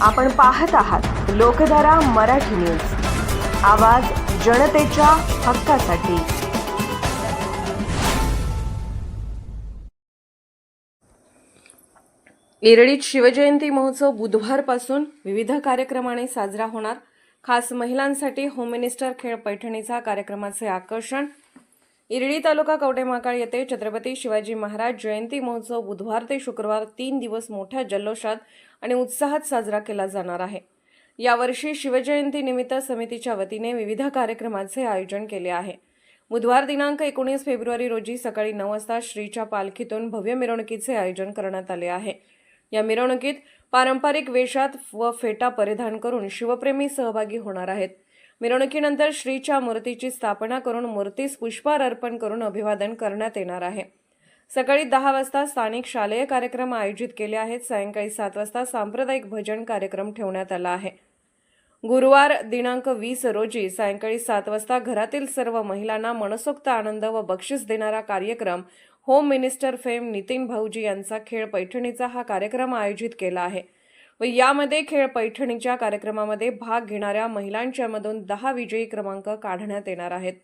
आपण पाहत आहात लोकधारा मराठी न्यूज. आवाज जनतेच्या हक्कासाठी. इरळीत शिवजयंती महोत्सव बुधवारपासून विविध कार्यक्रमाने साजरा होणार. खास महिलांसाठी होम मिनिस्टर खेळ पैठणीचा कार्यक्रमाचे आकर्षण. इरळी तालुका कवटेमाकाळ येथे छत्रपती शिवाजी महाराज जयंती महोत्सव बुधवार ते शुक्रवार तीन दिवस मोठ्या जल्लोषात आणि उत्साहात साजरा केला जाणार आहे. यावर्षी शिवजयंती निमित्त समितीच्या वतीने विविध कार्यक्रमाचे आयोजन केले आहे. बुधवार दिनांक एकोणीस फेब्रुवारी रोजी सकाळी नऊ वाजता श्रीच्या पालखीतून भव्य मिरवणुकीचे आयोजन करण्यात आले आहे. या मिरवणुकीत पारंपरिक वेशात व फेटा परिधान करून शिवप्रेमी सहभागी होणार आहेत. मिरवणुकीनंतर श्रीच्या मूर्तीची स्थापना करून मूर्तीस पुष्पार अर्पण करून अभिवादन करण्यात येणार आहे. सकाळी दहा वाजता स्थानिक शालेय कार्यक्रम आयोजित केले आहेत. सायंकाळी सात वाजता सांप्रदायिक भजन कार्यक्रम ठेवण्यात आला आहे. गुरुवार दिनांक वीस रोजी सायंकाळी सात वाजता घरातील सर्व महिलांना मनसोक्त आनंद व बक्षीस देणारा कार्यक्रम होम मिनिस्टर फेम नितीन भाऊजी यांचा खेळ पैठणीचा हा कार्यक्रम आयोजित केला आहे. व यामध्ये खेळ पैठणीच्या कार्यक्रमामध्ये भाग घेणाऱ्या महिलांच्यामधून दहा विजयी क्रमांक काढण्यात येणार आहेत.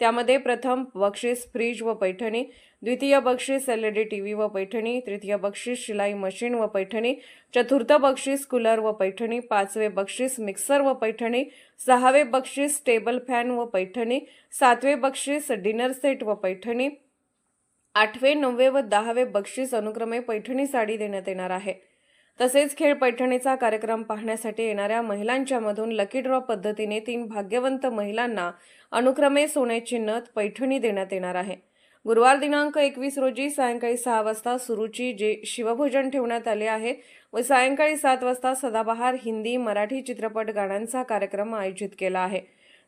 त्यामध्ये प्रथम बक्षीस फ्रीज व पैठणी द्वितीय बक्षीस L E D T V व पैठणी तृतीय बक्षीस शिलाई मशीन व पैठणी चतुर्थ बक्षीस कूलर व पैठणी पाचवे बक्षीस मिक्सर व पैठणी सहावे बक्षीस टेबल फॅन व पैठणी सातवे बक्षीस डिनर सेट व पैठणी आठवे नववे व दहावे बक्षीस अनुक्रमे पैठणी साडी देण्यात येणार आहे. तसेच खेळ पैठणीचा कार्यक्रम पाहण्यासाठी येणाऱ्या महिलांच्या मधून लकी ड्रॉ पद्धतीने तीन भाग्यवंत महिलांना अनुक्रमे सोन्याची नथ पैठणी देण्यात येणार आहे. गुरुवार दिनांक एकवीस रोजी सायंकाळी सहा वाजता सुरुची जे शिवभोजन ठेवण्यात आले आहे व सायंकाळी सात वाजता सदाबहार हिंदी मराठी चित्रपट गाण्यांचा कार्यक्रम आयोजित केला आहे.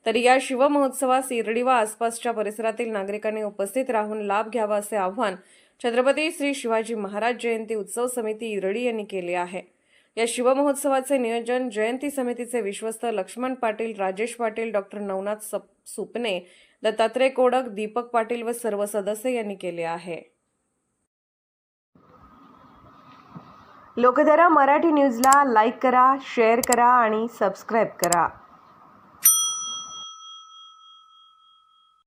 तर या शिवमहोत्सवास इरडी व आसपासच्या परिसरातील नागरिकांनी उपस्थित राहून लाभ घ्यावा असे आवाहन छत्रपती श्री शिवाजी महाराज जयंती उत्सव समिती इरडी यांनी केले आहे. या शिवमहोत्सवाचे नियोजन जयंती समितीचे विश्वस्त लक्ष्मण पाटील राजेश पाटील डॉक्टर नवनाथ सप सुपणे दत्तात्रय कोडक दीपक पाटील व सर्व सदस्य यांनी केले आहे. लोकधारा मराठी न्यूजला लाईक करा शेअर करा आणि सबस्क्राईब करा.